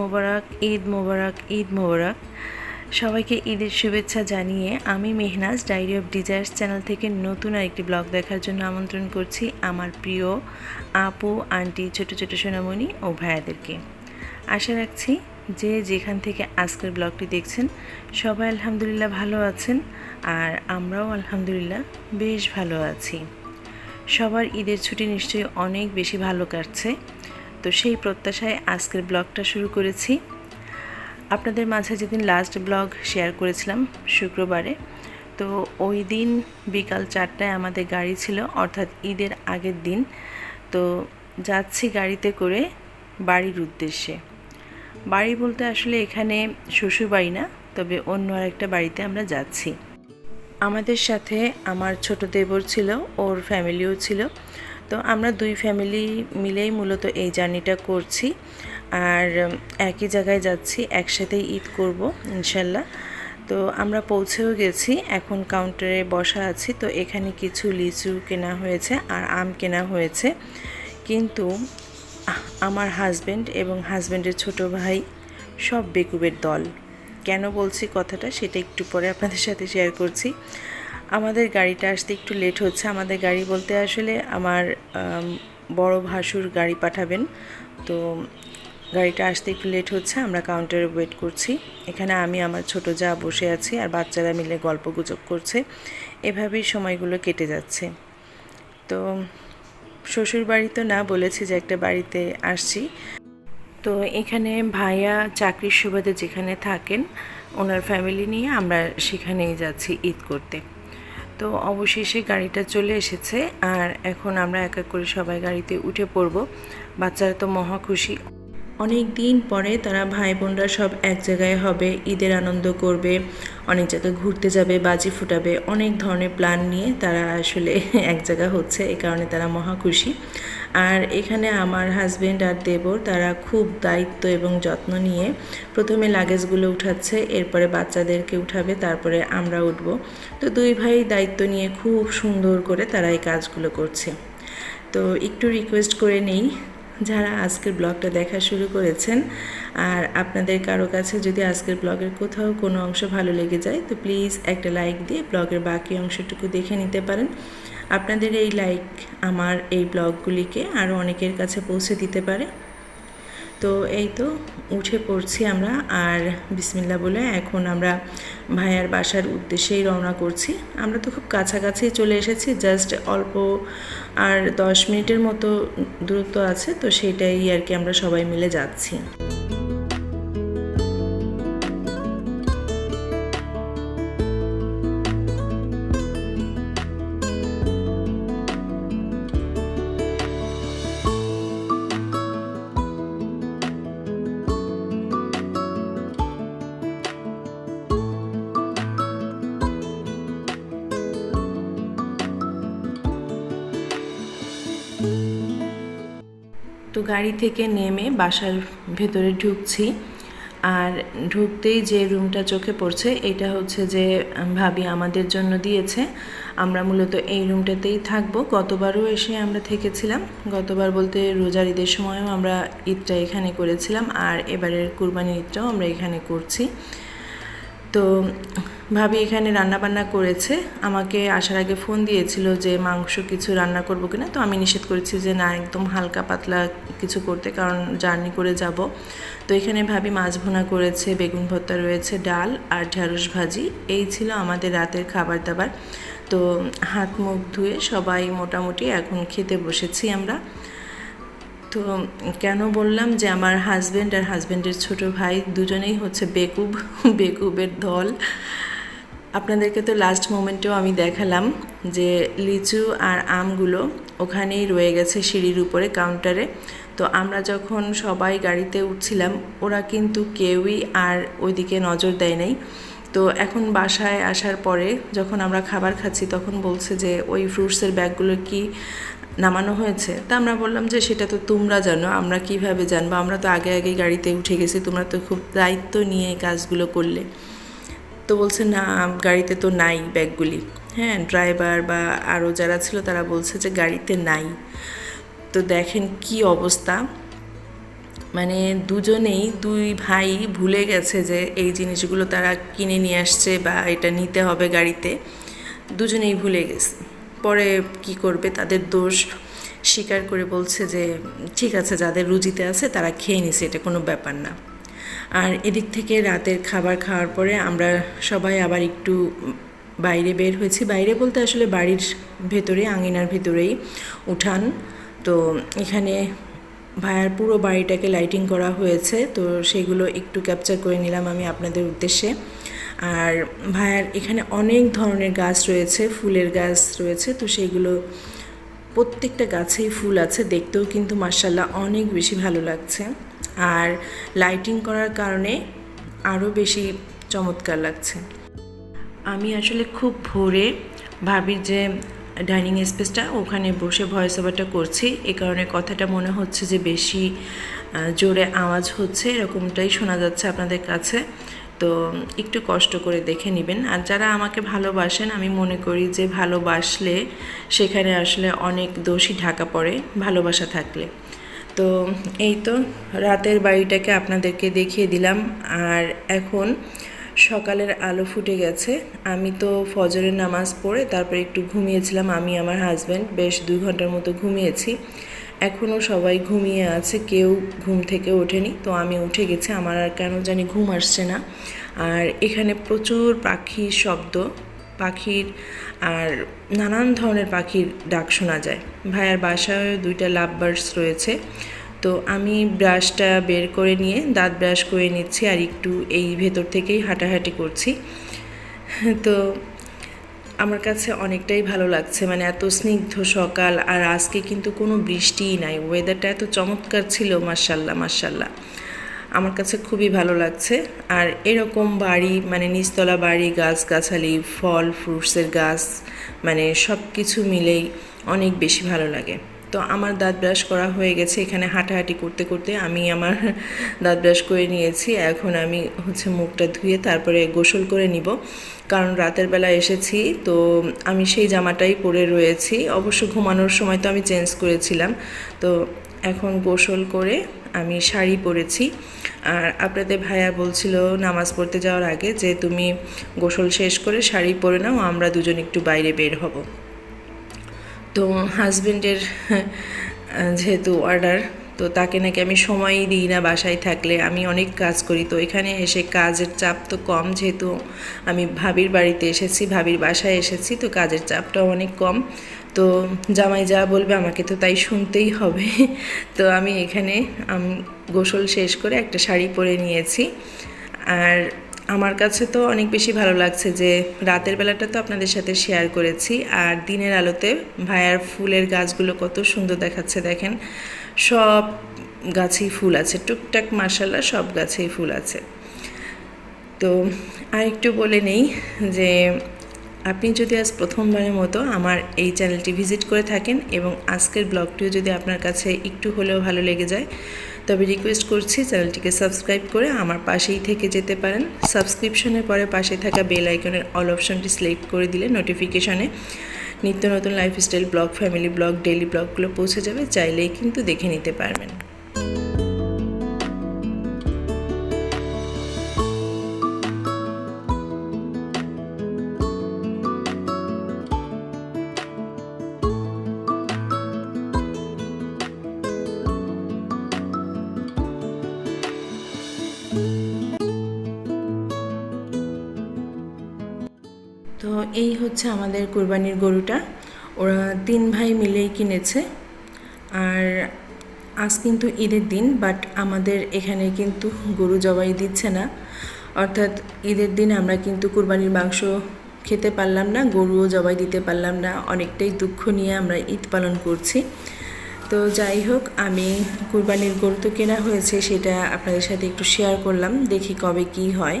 মোবারক, ঈদ মোবারক ঈদ মোবারক। সবাইকে ঈদের শুভেচ্ছা জানিয়ে আমি Mehnaz diary of desires channel থেকে নতুন আরেকটি ব্লগ দেখার জন্য আমন্ত্রণ করছি আমার প্রিয় আপু, আন্টি, ছোট ছোট সোনামণি ও ভাইয়াদেরকে। আশা রাখছি যে যেখান থেকে আজকের ব্লগটি দেখছেন, সবাই আলহামদুলিল্লাহ ভালো আছেন আর আমরাও আলহামদুলিল্লাহ বেশ ভালো আছি। সবার ঈদের ছুটি নিশ্চয়ই অনেক বেশি ভালো কাটছে। তো সেই প্রত্যাশায় আজকের ব্লগটা শুরু করেছি। আপনাদের মাঝে যেদিন লাস্ট ব্লগ শেয়ার করেছিলাম, শুক্রবারে, তো ওই দিন বিকাল চারটায় আমাদের গাড়ি ছিল, অর্থাৎ ঈদের আগের দিন। তো যাচ্ছি গাড়িতে করে বাড়ির উদ্দেশ্যে। বাড়ি বলতে আসলে এখানে শ্বশুর বাড়ি না, তবে অন্য আরেকটা বাড়িতে আমরা যাচ্ছি। আমাদের সাথে আমার ছোট দেবর ছিল, ওর ফ্যামিলিও ছিল। তো আমরা দুই ফ্যামিলি মিলেই মূলত এই জার্নিটা করছি। আর একই জায়গায় যাচ্ছি, একসাথেই ঈদ করব, ইনশাল্লাহ। তো আমরা পৌঁছেও গেছি, এখন কাউন্টারে বসা আছি। তো এখানে কিছু লিচু কেনা হয়েছে আর আম কেনা হয়েছে। কিন্তু আমার হাজব্যান্ড এবং হাজব্যান্ডের ছোট ভাই সব বেকুবের দল। কেন বলছি কথাটা সেটা একটু পরে আপনাদের সাথে শেয়ার করছি। আমাদের গাড়িটা আসতে একটু লেট হচ্ছে। আমাদের গাড়ি বলতে আসলে আমার বড় ভাসুর গাড়ি পাঠাবেন। তো গাড়িটা আসতে একটু লেট হচ্ছে, আমরা কাউন্টারে ওয়েট করছি। এখানে আমি, আমার ছোট যা বসে আছি আর বাচ্চারা মিলে গল্প গুজব করছে। এভাবেই সময়গুলো কেটে যাচ্ছে। তো শ্বশুর বাড়ি তো না বলেছি যে একটা বাড়িতে আসছি। তো এখানে ভাইয়া চাকরির সুবাদে যেখানে থাকেন, ওনার ফ্যামিলি নিয়ে আমরা সেখানেই যাচ্ছি ঈদ করতে। তো অবশেষে গাড়িটা চলে এসেছে আর এখন আমরা এক এক করে সবাই গাড়িতে উঠে পড়ব। বাচ্চারা তো মহা খুশি। অনেক দিন পরে তারা ভাই বোনরা সব এক জায়গায় হবে, ঈদের আনন্দ করবে, অনেক জায়গায় ঘুরতে যাবে, বাজি ফুটাবে, অনেক ধরনের প্ল্যান নিয়ে তারা আসলে এক জায়গা হচ্ছে, এ কারণে তারা মহা খুশি। আর এখানে আমার হাজব্যান্ড আর দেবর, তারা খুব দায়িত্ব এবং যত্ন নিয়ে প্রথমে লাগেজগুলো উঠাচ্ছে, এরপরে বাচ্চাদেরকে উঠাবে, তারপরে আমরা উঠব। তো দুই ভাই দায়িত্ব নিয়ে খুব সুন্দর করে তারা এই কাজগুলো করছে। তো একটু রিকোয়েস্ট করে নেই যারা আজকের ব্লগটা দেখা শুরু করেছেন। আর আপনাদের কারও কাছে যদি আজকের ব্লগের কোথাও কোনো অংশ ভালো লেগে যায়, তো প্লিজ একটা লাইক দিয়ে ব্লগের বাকি অংশটুকু দেখে নিতে পারেন। আপনাদের এই লাইক আমার এই ব্লগগুলিকে আরও অনেকের কাছে পৌঁছে দিতে পারে। তো এই তো উঠে পড়ছি আমরা আর বিসমিল্লা বলে এখন আমরা ভাইয়ার বাসার উদ্দেশ্যেই রওনা করছি। আমরা তো খুব কাছাকাছি চলে এসেছি জাস্ট অল্প আর দশ মিনিটের মতো দূরত্ব আছে, তো সেটাই আর কি আমরা সবাই মিলে যাচ্ছি। তো গাড়ি থেকে নেমে বাসার ভেতরে ঢুকছি। আর ঢুকতেই যে রুমটা চোখে পড়ছে, এটা হচ্ছে যে ভাবি আমাদের জন্য দিয়েছে। আমরা মূলত এই রুমটাতেই থাকব। গতবারও এসে আমরা থেকেছিলাম। গতবার বলতে রোজার ঈদের সময়ও আমরা ঈদটা এখানে করেছিলাম। আর এবারের কুরবানি ঈদটাও আমরা এখানে করছি। তো ভাবি এখানে রান্না বান্না করেছে। আমাকে আসার আগে ফোন দিয়েছিল যে, মাংস কিছু রান্না করব কিনা? তো আমি নিষেধ করেছি যে, না, একদম হালকা পাতলা কিছু করতে, কারণ জার্নি করে যাব। তো এখানে ভাবি মাছ ভুনা করেছে, বেগুন ভর্তা রয়েছে, ডাল আর ঢ্যাঁড়স ভাজি। এই ছিল আমাদের রাতের খাবার দাবার তো হাত, মুখ ধুয়ে সবাই মোটামুটি এখন খেতে বসেছি আমরা। তো কেন বললাম যে, আমার হাজব্যান্ড আর হাজব্যান্ডের ছোট ভাই দুজনেই হচ্ছে বেকুব, বেকুবের দল। আপনাদেরকে তো লাস্ট মোমেন্টেও আমি দেখালাম যে লিচু আর আমগুলো ওখানেই রয়ে গেছে সিঁড়ির উপরে কাউন্টারে তো আমরা যখন সবাই গাড়িতে উঠছিলাম, ওরা কিন্তু কেউই আর ওইদিকে নজর দেয় নাই। তো এখন বাসায় আসার পরে যখন আমরা খাবার খাচ্ছি, তখন বলছে যে, ওই ফ্রুটসের ব্যাগগুলো কি নামানো হয়েছে? তা আমরা বললাম যে, সেটা তো তোমরা জানো, আমরা কীভাবে জানব? আমরা তো আগে আগে গাড়িতে উঠে গেছি, তোমরা তো খুব দায়িত্ব নিয়ে কাজগুলো করলে। তো বলছে, না, গাড়িতে তো নাই ব্যাগগুলি। হ্যাঁ ড্রাইভার বা আরও যারা ছিল তারা বলছে যে, গাড়িতে নাই। তো দেখেন কি অবস্থা। মানে দুজনেই, দুই ভাই ভুলে গেছে যে, এই জিনিসগুলো তারা কিনে নিয়ে আসছে বা এটা নিতে হবে গাড়িতে। দুজনেই ভুলে গেছে। পরে কি করবে, তাদের দোষ স্বীকার করে বলছে যে, ঠিক আছে, যাদের রুজিতে আছে তারা খেয়ে নিছে, এটা কোনো ব্যাপার না। আর এদিক থেকে রাতের খাবার খাওয়ার পরে আমরা সবাই আবার একটু বাইরে বের হয়েছি। বাইরে বলতে আসলে বাড়ির ভেতরে আঙিনার ভেতরেই উঠান। তো এখানে ভাইয়ার পুরো বাড়িটাকে লাইটিং করা হয়েছে। তো সেগুলো একটু ক্যাপচার করে নিলাম আমি আপনাদের উদ্দেশ্যে। আর ভাইয়ার এখানে অনেক ধরনের গাছ রয়েছে, ফুলের গাছ রয়েছে। তো সেইগুলো প্রত্যেকটা গাছেই ফুল আছে। দেখতেও কিন্তু মার্শাল্লাহ অনেক বেশি ভালো লাগছে। আর লাইটিং করার কারণে আরও বেশি চমৎকার লাগছে। আমি আসলে খুব ভোরে ভাবির যে ডাইনিং স্পেসটা ওখানে বসে ভয়েস ওভারটা করছি। এ কারণে কথাটা মনে হচ্ছে যে বেশি জোরে আওয়াজ হচ্ছে, এরকমটাই শোনা যাচ্ছে আপনাদের কাছে। তো একটু কষ্ট করে দেখে নেবেন। আর যারা আমাকে ভালোবাসেন, আমি মনে করি যে ভালোবাসলে সেখানে আসলে অনেক দোষী ঢাকা পড়ে ভালোবাসা থাকলে। তো এই তো রাতের বাড়িটাকে আপনাদেরকে দেখিয়ে দিলাম। আর এখন সকালের আলো ফুটে গেছে। আমি তো ফজরের নামাজ পড়ে তারপরে একটু ঘুমিয়েছিলাম। আমি, আমার হাজব্যান্ড বেশ দুই ঘণ্টার মতো ঘুমিয়েছি। এখনও সবাই ঘুমিয়ে আছে, কেউ ঘুম থেকে ওঠেনি। তো আমি উঠে গেছি। আমার আর কেন জানি ঘুম আসছে না। আর এখানে প্রচুর পাখির শব্দ। পাখির আর নানান ধরনের পাখির ডাক শোনা যায়। ভাইয়ার বাসায় দুইটা লাভ বার্ডস রয়েছে। তো আমি ব্রাশটা বের করে নিয়ে দাঁত ব্রাশ করে নিচ্ছি আর একটু এই ভেতর থেকেই হাঁটাহাঁটি করছি। তো আমার কাছে অনেকটাই ভালো লাগছে মানে এত স্নিগ্ধ সকাল আর আজকে কিন্তু কোনো বৃষ্টিই নাই। ওয়েদারটা এত চমৎকার ছিল মার্শাল্লাহ মার্শাল্লাহ আমার কাছে খুবই ভালো লাগছে। আর এরকম বাড়ি মানে নিচতলা বাড়ি, গাছগাছালি, ফল, ফ্রুটসের গাছ মানে সব কিছু মিলেই অনেক বেশি ভালো লাগে। তো আমার দাঁত ব্রাশ করা হয়ে গেছে, এখানে হাঁটাহাঁটি করতে করতে আমি আমার দাঁত ব্রাশ করে নিয়েছি। এখন আমি হচ্ছে মুখটা ধুয়ে তারপরে গোসল করে নিব। কারণ রাতের বেলা এসেছি, তো আমি সেই জামাটাই পরে রয়েছি। অবশ্য ঘুমানোর সময় তো আমি চেঞ্জ করেছিলাম। তো এখন গোসল করে আমি শাড়ি পরেছি। আর আপনাদের ভাইয়া বলছিল নামাজ পড়তে যাওয়ার আগে যে তুমি গোসল শেষ করে শাড়ি পরে নাও, আমরা দুজন একটু বাইরে বের হব। তো হাজবেন্ডের যেহেতু অর্ডার, তো তাকে নাকি আমি সময়ই দিই না বাসায় থাকলে। আমি অনেক কাজ করি, তো এখানে এসে কাজের চাপ তো কম। যেহেতু আমি ভাবির বাড়িতে এসেছি, ভাবির বাসায় এসেছি, তো কাজের চাপটাও অনেক কম। তো জামাই যা বলবে আমাকে তো তাই শুনতেই হবে। তো আমি এখানে, আমি, গোসল শেষ করে একটা শাড়ি পরে নিয়েছি। আর আমার কাছে তো অনেক বেশি ভালো লাগছে যে রাতের বেলাটা তো আপনাদের সাথে শেয়ার করেছি, আর দিনের আলোতে ভাইয়ার ফুলের গাছগুলো কত সুন্দর দেখাচ্ছে দেখেন। সব গাছেই ফুল আছে, টুকটাক মার্শাল্লাহ সব গাছেই ফুল আছে। তো আর একটু বলে নেই যে আপনি যদি আজ প্রথমবারের মতো আমার এই চ্যানেলটি ভিজিট করে থাকেন এবং আজকের ব্লগটিও যদি আপনার কাছে একটু হলেও ভালো লেগে যায়, তবে রিকোয়েস্ট করছি চ্যানেলটিকে সাবস্ক্রাইব করে আমার পাশেই থেকে যেতে পারেন। সাবস্ক্রিপশনের পরে পাশে থাকা বেল আইকনের অল অপশনটি সিলেক্ট করে দিলে নোটিফিকেশনে নিত্য নতুন lifestyle, blog family blog, daily ব্লগগুলো পৌঁছে যাবে। চাইলেই কিন্তু দেখে নিতে পারবেন। তো এই হচ্ছে আমাদের কোরবানির গরুটা। ওরা তিন ভাই মিলেই কিনেছে। আর আজ কিন্তু ঈদের দিন বাট আমাদের এখানে কিন্তু গরু জবাই দিচ্ছে না। অর্থাৎ ঈদের দিন আমরা কিন্তু কোরবানির মাংস খেতে পারলাম না, গরুও জবাই দিতে পারলাম না। অনেকটাই দুঃখ নিয়ে আমরা ঈদ পালন করছি। তো যাই হোক, আমি কুরবানির গরু তো কেনা হয়েছে, সেটা আপনাদের সাথে একটু শেয়ার করলাম, দেখি কবে কি হয়।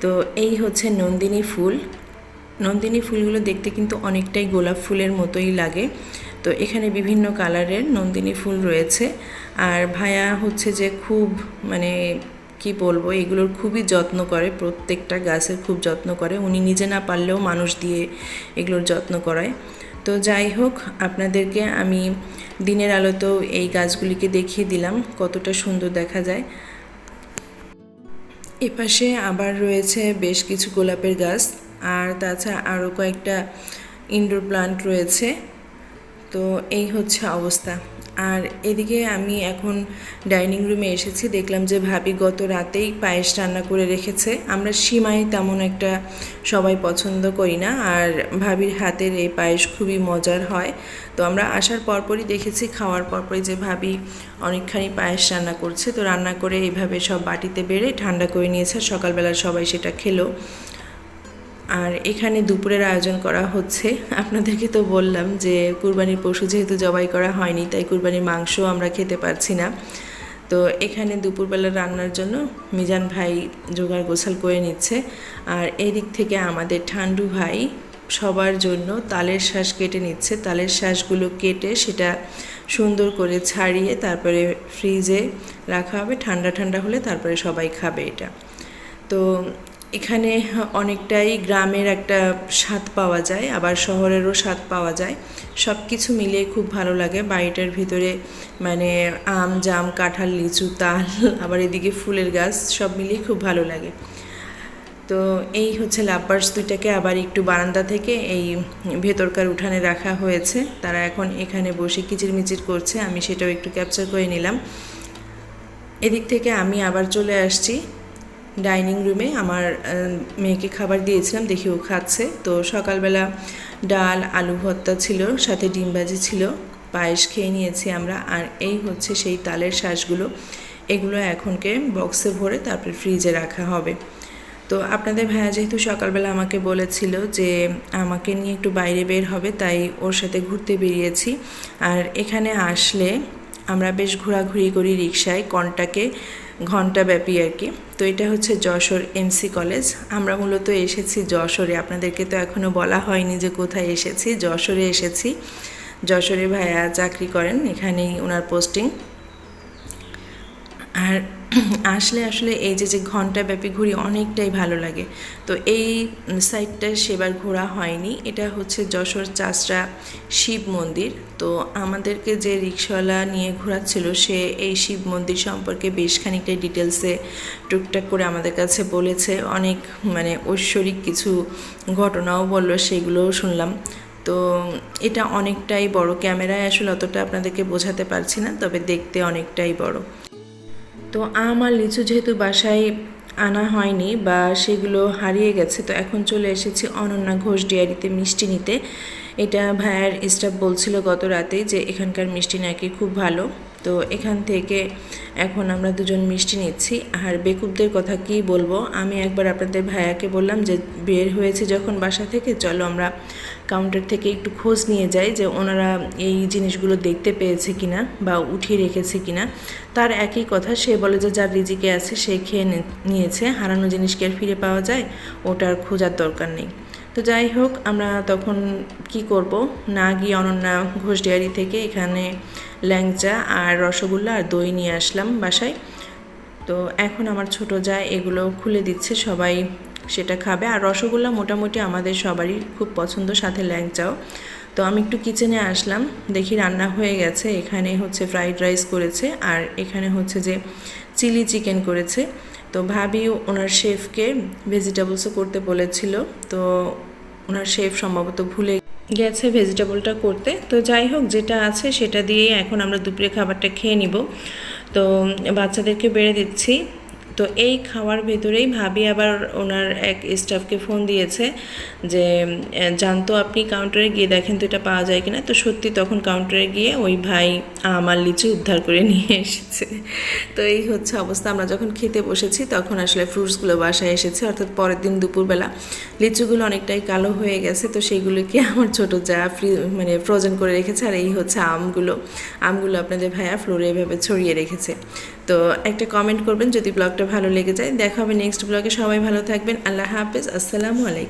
তো এই হচ্ছে নন্দিনী ফুল। নন্দিনী ফুলগুলো দেখতে কিন্তু অনেকটাই গোলাপ ফুলের মতোই লাগে। তো এখানে বিভিন্ন কালারের নন্দিনী ফুল রয়েছে। আর ভায়া হচ্ছে যে খুব মানে কি বলব, এগুলোর খুবই যত্ন করে, প্রত্যেকটা গাছের খুব যত্ন করে। উনি নিজে না পারলেও মানুষ দিয়ে এগুলোর যত্ন করায়। তো তো যাই হোক, আপনাদেরকে আমি দিনের আলোতেও এই গাছগুলিকে দেখিয়ে দিলাম, কতটা সুন্দর দেখা যায়। এপাশে আবার রয়েছে বেশ কিছু গোলাপের গাছ, আর তাছাড়া আরও কয়েকটা ইনডোর প্লান্ট রয়েছে। তো এই হচ্ছে অবস্থা। আর এদিকে আমি এখন ডাইনিং রুমে এসেছি। দেখলাম যে ভাবি গত রাতেই পায়েস রান্না করে রেখেছে। আমরা সীমাই তেমন একটা সবাই পছন্দ করি না। আর ভাবির হাতের এই পায়েস খুবই মজার হয়। তো আমরা আসার পরপরই দেখেছি, খাওয়ার পরপরই যে ভাবি অনেকখানি পায়েস রান্না করছে। তো রান্না করে এইভাবে সব বাটিতে বেড়ে ঠান্ডা করে নিয়েছে। সকালবেলা সবাই সেটা খেলো। আর এখানে দুপুরের আয়োজন করা হচ্ছে। আপনাদেরকে তো বললাম যে কুরবানির পশু যেহেতু জবাই করা হয়নি, তাই কুরবানির মাংস আমরা খেতে পারছি না। তো এখানে দুপুরবেলা রান্নার জন্য মিজান ভাই জোগাড় গোছাল করে নিচ্ছে। আর এদিক থেকে আমাদের ঠান্ডু ভাই সবার জন্য তালের শ্বাস কেটে নিচ্ছে। তালের শ্বাসগুলো কেটে সেটা সুন্দর করে ছাড়িয়ে তারপরে ফ্রিজে রাখা হবে। ঠান্ডা ঠান্ডা হলে তারপরে সবাই খাবে এটা। তো এখানে অনেকটাই গ্রামের একটা স্বাদ পাওয়া যায়, আবার শহরেরও স্বাদ পাওয়া যায়। সব কিছু মিলিয়ে খুব ভালো লাগে। বাড়িটার ভিতরে মানে আম, জাম, কাঁঠাল, লিচু, তাল, আবার এদিকে ফুলের গাছ, সব মিলিয়ে খুব ভালো লাগে। তো এই হচ্ছে লাভবার্স দুইটাকে আবার একটু বারান্দা থেকে এই ভেতরকার উঠানে রাখা হয়েছে। তারা এখন এখানে বসে কিচিরমিচির করছে। আমি সেটাও একটু ক্যাপচার করে নিলাম। এদিক থেকে আমি আবার চলে আসছি। ডাইনিং রুমে আমার মেয়েকে খাবার দিয়েছিলাম, দেখি ও খাচ্ছে। তো সকালবেলা ডাল, আলু ভর্তা ছিল, সাথে ডিম ভাজি ছিল, পায়েস খেয়ে নিয়েছি আমরা। আর এই হচ্ছে সেই তালের শ্বাসগুলো এগুলো এখনকে বক্সে ভরে তারপরে ফ্রিজে রাখা হবে। তো আপনাদের ভাইয়া যেহেতু সকালবেলা আমাকে বলেছিল যে আমাকে নিয়ে একটু বাইরে বের হবে, তাই ওর সাথে ঘুরতে বেরিয়েছি। আর এখানে আসলে আমরা বেশ ঘোরাঘুরি করি রিক্সায় কনটাকে ঘণ্টা ব্যাপী আর কি। তো এটা হচ্ছে যশোর এমসি কলেজ আমরা মূলত এসেছি যশোরে। আপনাদেরকে তো এখনও বলা হয়নি যে কোথায় এসেছি। যশোরে এসেছি। যশোরে ভাইয়া চাকরি করেন। এখানেই ওনার পোস্টিং আর আসলে আসলে এই যে যে ঘণ্টা ব্যাপী ঘুরি অনেকটাই ভালো লাগে। তো এই সাইডটা সেবার ঘোরা হয়নি। এটা হচ্ছে যশোর চাষরা শিব মন্দির। তো আমাদেরকে যে রিক্সাওয়ালা নিয়ে ঘোরাচ্ছিল, সে এই শিব মন্দির সম্পর্কে বেশ খানিকটা ডিটেলসে টুকটাক করে আমাদের কাছে বলেছে। অনেক মানে ঐশ্বরিক কিছু ঘটনাও বলল, সেগুলোও শুনলাম। তো এটা অনেকটাই বড়। ক্যামেরায় আসলে অতটা আপনাদেরকে বোঝাতে পারছি না, তবে দেখতে অনেকটাই বড়। তো আম আর লিচু যেহেতু বাসায় আনা হয়নি বা সেগুলো হারিয়ে গেছে, তো এখন চলে এসেছি অনন্যা ঘোষ ডিয়ারিতে মিষ্টি নিতে। এটা ভাইয়ার স্টাফ বলছিল গত রাতে যে এখানকার মিষ্টি নাকি খুব ভালো। তো এখান থেকে এখন আমরা দুজন মিষ্টি নিচ্ছি। আর বেকুবদের কথা কি বলব? আমি একবার আপনাদের ভাইয়াকে বললাম যে বের হয়েছে যখন বাসা থেকে, চলো আমরা কাউন্টার থেকে একটু খোঁজ নিয়ে যাই যে ওনারা এই জিনিসগুলো দেখতে পেয়েছে কিনা বা উঠিয়ে রেখেছে কিনা। তার একই কথা, সে বলে যে যার রিজিকে আছে সে খেয়ে নিয়েছে। হারানো জিনিসকে আর ফিরে পাওয়া যায়? ওটার খোঁজার দরকার নেই। তো যাই হোক, আমরা তখন কি করব? না গিয়ে অনন্যা, ঘোষ ডেয়ারি থেকে এখানে ল্যাংচা আর রসগোল্লা আর দই নিয়ে আসলাম বাসায়। তো এখন আমার ছোট যা, এগুলো খুলে দিচ্ছে, সবাই সেটা খাবে। আর রসগোল্লা মোটামুটি আমাদের সবারই খুব পছন্দ, সাথে ল্যাংচাও। তো আমি একটু কিচেনে আসলাম, দেখি রান্না হয়ে গেছে। এখানে হচ্ছে ফ্রাইড রাইস করেছে, আর এখানে হচ্ছে যে চিলি চিকেন করেছে। তো ভাবি ওনার শেফকে ভেজিটেবলসও করতে বলেছিল, তো ওনার শেফ সম্ভবত ভুলে গেছে ভেজিটেবলটা করতে। তো যাই হোক, যেটা আছে সেটা দিয়েই এখন আমরা দুপুরে খাবারটা খেয়ে নিব। তো বাচ্চাদেরকে বেড়ে দিচ্ছি। তো এই খাওয়ার ভেতরেই ভাবি আবার ওনার এক স্টাফকে ফোন দিয়েছে যে জানতো আপনি কাউন্টারে গিয়ে দেখেন তো এটা পাওয়া যায় কিনা? তো সত্যি তখন কাউন্টারে গিয়ে ওই ভাই আমার লিচু উদ্ধার করে নিয়ে এসেছে। তো এই হচ্ছে অবস্থা। আমরা যখন খেতে বসেছি তখন আসলে ফ্রুটসগুলো বাসায় এসেছে। অর্থাৎ পরের দিন দুপুরবেলা লিচুগুলো অনেকটাই কালো হয়ে গেছে। তো সেইগুলোকে আমার ছোট যা ফ্রি মানে ফ্রোজেন করে রেখেছে। আর এই হচ্ছে আমগুলো। আমগুলো আপনাদের ভাইয়া ফ্লোরে এভাবে ছড়িয়ে রেখেছে। তো একটা কমেন্ট করবেন যদি ব্লগটা ভালো লেগে যায়। দেখা হবে নেক্সট ব্লগে সবাই ভালো থাকবেন। আল্লাহ হাফেজ। আসসালামু আলাইকুম।